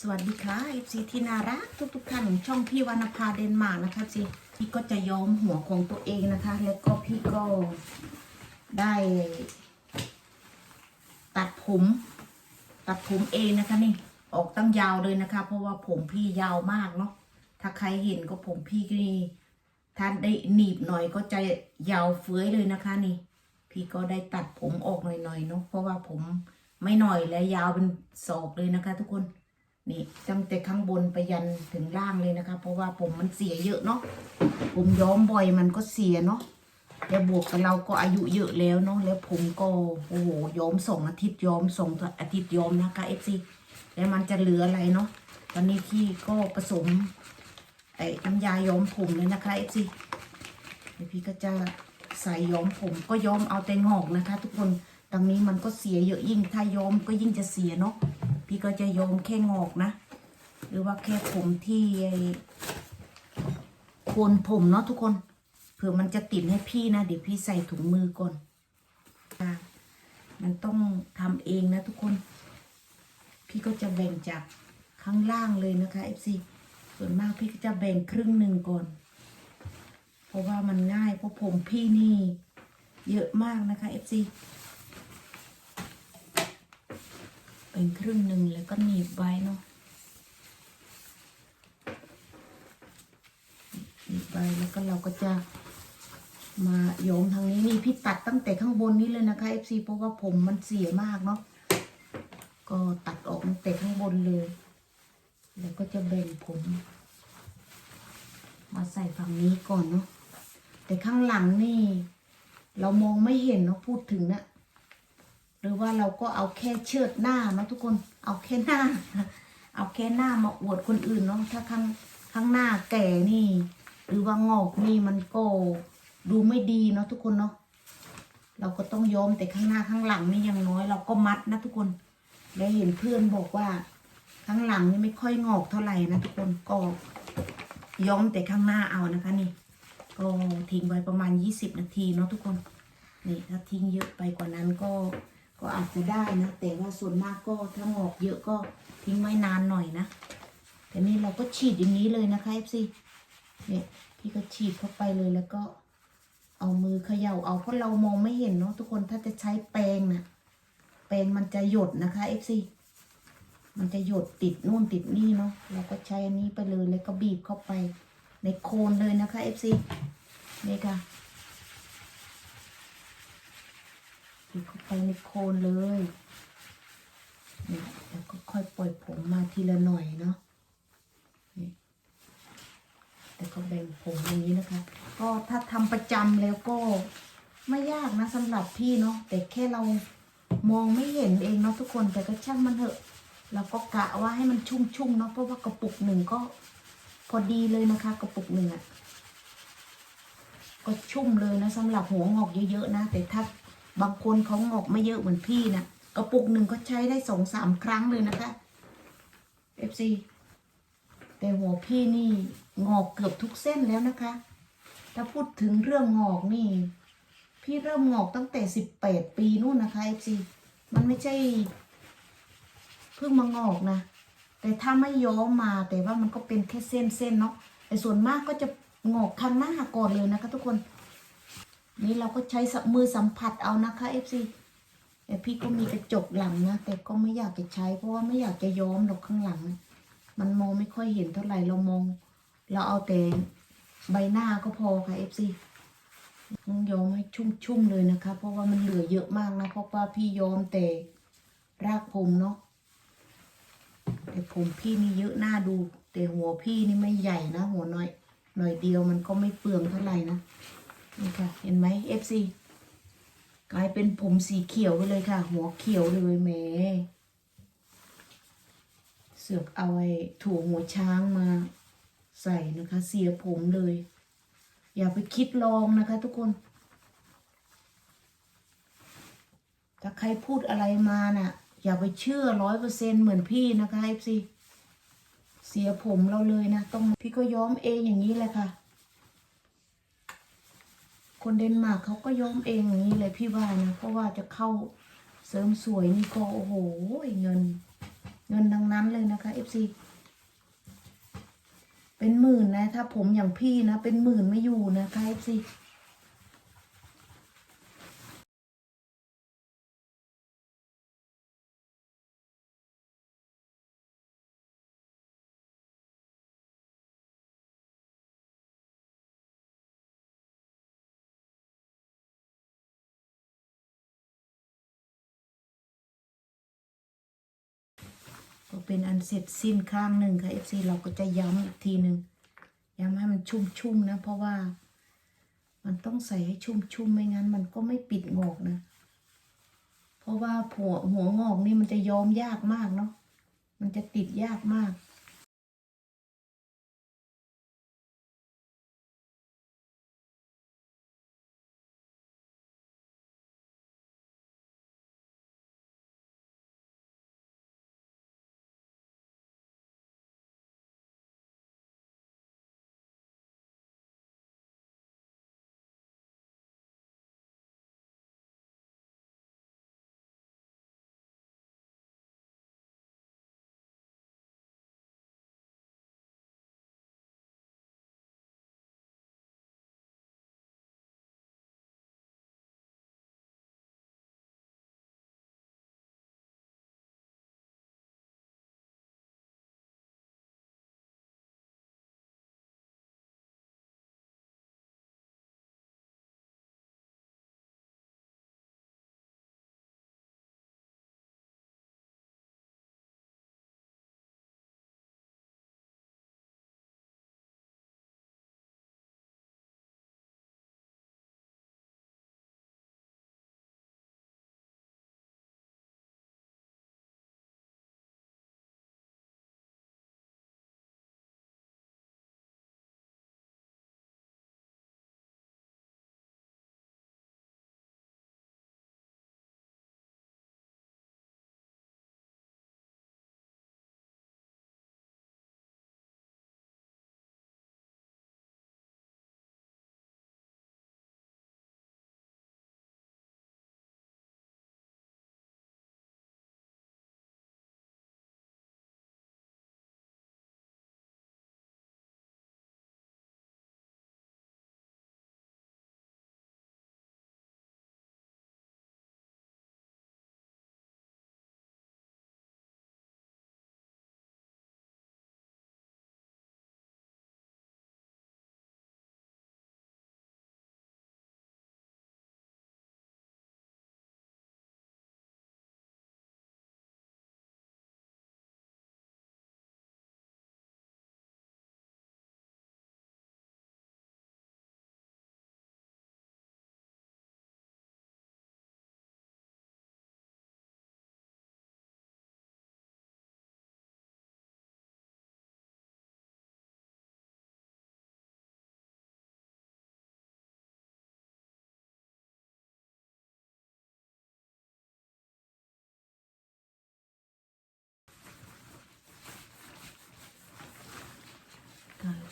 สวัสดีค่ะ FC ที่น่ารักทุกๆท่านของช่องพี่วรรณภาเดนมาร์กนะคะสิพี่ก็จะย้อมหัวของตัวเองนะคะ แล้วก็พี่ก็ได้ ตัดผม ตัดผมเองนะคะนี่ ออกตั้งยาวเลยนะคะ เพราะว่าผมพี่ยาวมากเนาะถ้าใครเห็นก็ผมพี่นี่ถ้าได้หนีบหน่อยก็จะยาวเฟื้อยเลยนะคะนี่ พี่ก็ได้ตัดผมออกหน่อยๆเนาะเพราะว่าผมไม่หน่อยและยาวเป็นศอกเลยนะคะ ทุกคน นี่ตั้งแต่ข้างบนไปยันถึงล่างเลยนะคะ เพราะว่าผมมันเสียเยอะเนาะผมย้อมบ่อยมันก็เสียเนาะแล้วบวกกับเราก็อายุเยอะแล้วเนาะแล้วผมก็โอ้โหย้อมสองอาทิตย์ย้อมสองอาทิตย์ย้อมนะคะเอฟซีแล้วมันจะเหลืออะไรเนาะตอนนี้พี่ก็ผสมไอ้น้ำยาย้อมผมเลยนะคะเอฟซีเดี๋ยวพี่ก็จะใส่ย้อมผมก็ย้อมเอาแต่งอกนะคะ ทุกคนตรงนี้มันก็เสียเยอะยิ่งถ้าย้อมก็ยิ่งจะเสียเนาะ พี่ก็จะโยมแค่งอกนะ หรือว่าแค่ผมที่ไอโคนผมเนาะทุกคนเผื่อมันจะติดให้พี่นะ เดี๋ยวพี่ใส่ถุงมือก่อนมันต้องทำเองนะทุกคน พี่ก็จะแบ่งจากข้างล่างเลยนะคะ FC ส่วนมากพี่ก็จะแบ่งครึ่งหนึ่งก่อน เพราะว่ามันง่ายเพราะผมพี่นี่ เยอะมากนะคะ FC เป็นครึ่งหนึ่งแล้วก็หนีบไว้เนาะหนีบไว้แล้วก็เราก็จะมาโยงทางนี้นี่พี่ตัดตั้งแต่ข้างบนนี้เลยนะคะ FC เพราะว่าผมมันเสียมากเนาะก็ตัดออกตั้งแต่ข้างบนเลย แล้วก็จะแบ่งผม มาใส่ฝั่งนี้ก่อนเนาะแต่ข้างหลังนี่ เรามองไม่เห็นเนาะพูดถึงนะ หรือว่าเราก็เอาแค่เชิดหน้าเนาะทุกคน เอาแค่หน้า เอาแค่หน้ามาอวดคนอื่นเนาะถ้าข้างข้างหน้าแก่นี่ หรือว่างอกนี่มันก็ดูไม่ดีเนาะทุกคนเนาะเราก็ต้องย้อมแต่ข้างหน้าข้างหลังนี่ยังน้อย เราก็มัดนะทุกคนแล้เห็นเพื่อนบอกว่า ข้างหลังนี่ไม่ค่อยงอกเท่าไหร่นะทุกคนก็ย้อมแต่ข้างหน้าเอานะคะนี่ ก็ทิ้งไว้ประมาณยี่สิบนาทีเนาะทุกคน นี่ถ้าทิ้งเยอะไปกว่านั้นก็ ก็อาจจะได้นะ แต่ว่าส่วนมากก็ถ้างอกเยอะก็ทิ้งไว้นานหน่อยนะ แต่นี่เราก็ฉีดอย่างนี้เลยนะคะ FC เนี่ยพี่ก็ฉีดเข้าไปเลยแล้วก็ เอามือเขย่าเอาเพราะเรามองไม่เห็นเนาะทุกคนถ้าจะใช้แปรงนะแปรงมันจะหยดนะคะ FC มันจะหยดติดนู่นติดนี่เนาะเราก็ใช้อันนี้ไปเลยแล้วก็บีบเข้าไปในโคนเลยนะคะ FC นี่ค่ะีเข้าไปในโคนเลยนี่แล้วก็ค่อยปล่อยผมมาทีละหน่อยเนาะนี่แล้วก็แบ่งผมอย่างนี้นะคะ ก็ถ้าทำประจำแล้วก็ไม่ยากนะสำหรับพี่เนาะแต่แค่เรามองไม่เห็นเองเนาะทุกคนแต่ก็ช่างมันเถอะเราก็กะว่าให้มันชุ่มๆเนาะเพราะว่ากระปุกหนึ่งก็พอดีเลยนะคะ กระปุกหนึ่งอะก็ชุ่มเลยนะสำหรับหัวงอกเยอะๆนะ แต่ถ้า บางคนเขางอกไม่เยอะเหมือนพี่นะกระปุกหนึ่งก็ใช้ได้สองสามครั้งเลยนะคะ FC แต่หัวพี่นี่งอกเกือบทุกเส้นแล้วนะคะ ถ้าพูดถึงเรื่องงอกนี่ พี่เริ่มงอกตั้งแต่สิบแปดปีนู่นนะคะ FC มันไม่ใช่เพิ่งมางอกนะ แต่ถ้าไม่ย้อมมาแต่ว่ามันก็เป็นแค่เส้นๆเนาะแต่ส่วนมากก็จะงอกข้างหน้าก่อนเลยนะคะทุกคน นี่เราก็ใช้สมือสัมผัสเอานะคะ FC แต่พี่ก็มีกระจกหลังนะแต่ก็ไม่อยากจะใช้เพราะว่าไม่อยากจะย้อมหรอกข้างหลัง มันมองไม่ค่อยเห็นเท่าไหร่เรามอง เราเอาแต่ใบหน้าก็พอค่ะ FC ต้องย้อมให้ชุ่มๆเลยนะคะ เพราะว่ามันเหลือเยอะมากนะเพราะว่าพี่ย้อมแต่รากผมเนาะแต่ผมพี่นี่เยอะหน้าดู แต่หัวพี่นี่ไม่ใหญ่นะ หัวน้อยหน่อยเดียวมันก็ไม่เปลืองเท่าไหร่นะ นี่ค่ะ เห็นไหม FC กลายเป็นผมสีเขียวไปเลยค่ะ หัวเขียวเลยแหมเสือกเอาไอ้ถั่วหัวช้างมาใส่นะคะ เสียผมเลย อย่าไปคิดลองนะคะทุกคน ถ้าใครพูดอะไรมาน่ะ อย่าไปเชื่อร้อยเปอร์เซ็นเหมือนพี่นะคะ FC เสียผมเราเลยนะ ต้องพี่ก็ย้อมเองอย่างนี้แหละค่ะ คนเดนมาร์กเขาก็ย้อมเองอย่างนี้เลยพี่ว่านะเพราะว่าจะเข้าเสริมสวยนี่ก็โอ้โหเงิน เงินดังนั้นเลยนะคะเอฟซีเป็นหมื่นนะถ้าผมอย่างพี่นะ เป็นหมื่นไม่อยู่นะคะ FC ก็เป็นอันเสร็จสิ้นข้างหนึ่งค่ะ FC เราก็จะย้ำอีกทีหนึ่งย้ำให้มันชุ่มๆนะ เพราะว่ามันต้องใส่ให้ชุ่มๆไม่งั้น มันก็ไม่ปิดงอกนะ เพราะว่าหัวหัวงอกนี่มันจะย้อมยากมากเนาะมันจะติดยากมาก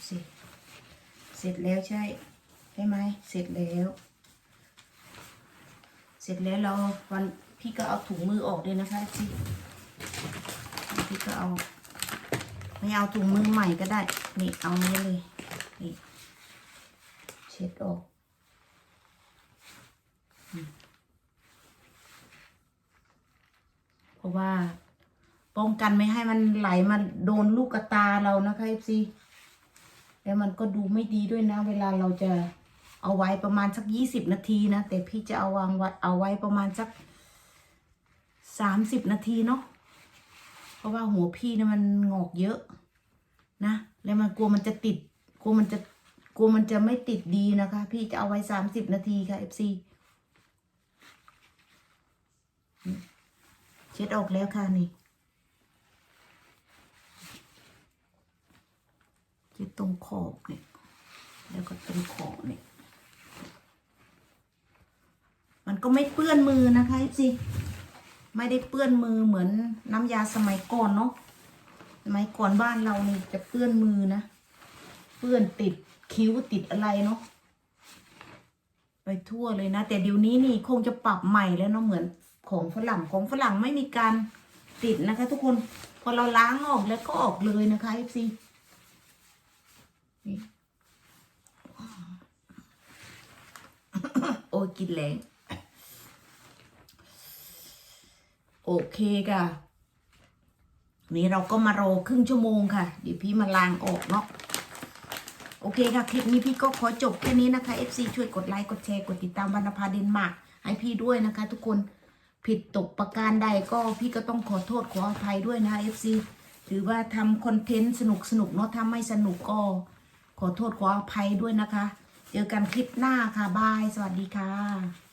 เสร็จ เสร็จแล้วใช่ใช่ไหมเสร็จแล้ว เสร็จแล้วเราวันพี่ก็เอาถุงมือออกด้วยนะคะพี่พี่ก็เอาไม่เอาถุงมือใหม่ก็ได้ นี่เอานี้เลยนี่เช็ดออกเพราะว่าป้องกันไม่ให้มันไหลมาโดนลูกกระตาเรานะคะเอฟซี แล้วมันก็ดูไม่ดีด้วยนะ เวลาเราจะเอาไว้ประมาณสักยี่สิบนาทีนะ แต่พี่จะเอาวางไว้เอาไว้ประมาณสักสามสิบนาทีเนาะ เพราะว่าหัวพี่เนี่ยมันงอกเยอะนะ แล้วมันกลัวมันจะติด กลัวมันจะ กลัวมันจะไม่ติดดีนะคะ พี่จะเอาไว้สามสิบนาทีค่ะเอฟซีเช็ดออกแล้วค่ะนี่ ที่ตรงขอบเนี่ยแล้วก็ตรงขอบเนี่ยมันก็ไม่เปื้อนมือนะคะสิไม่ได้เปื้อนมือเหมือนน้ำยาสมัยก่อนเนาะสมัยก่อนบ้านเรานี่จะเปื้อนมือนะ เปื้อนติดคิ้วติดอะไรเนาะไปทั่วเลยนะ แต่เดี๋ยวนี้นี่คงจะปรับใหม่แล้วเนาะเหมือนของฝรั่งของฝรั่งไม่มีการติดนะคะ ทุกคนพอเราล้างออกแล้วก็ออกเลยนะคะ FC นี่โอ้กินแรงโอเคค่ะ นี่เราก็มารอครึ่งชั่วโมงค่ะ เดี๋ยวพี่มาล้างออกเนาะโอเคค่ะ คลิปนี้พี่ก็ขอจบแค่นี้นะคะ FC ช่วยกดไลค์ กดแชร์ กดติดตามวรรณภาเดนมาร์กให้พี่ด้วยนะคะ ทุกคนผิดตกประการใดก็พี่ก็ต้องขอโทษขออภัยด้วยนะคะ FC ถือว่าทำคอนเทนต์สนุกสนุกเนาะถ้าไม่สนุกก็ ขอโทษขออภัยด้วยนะคะ เจอกันคลิปหน้าค่ะ บาย สวัสดีค่ะ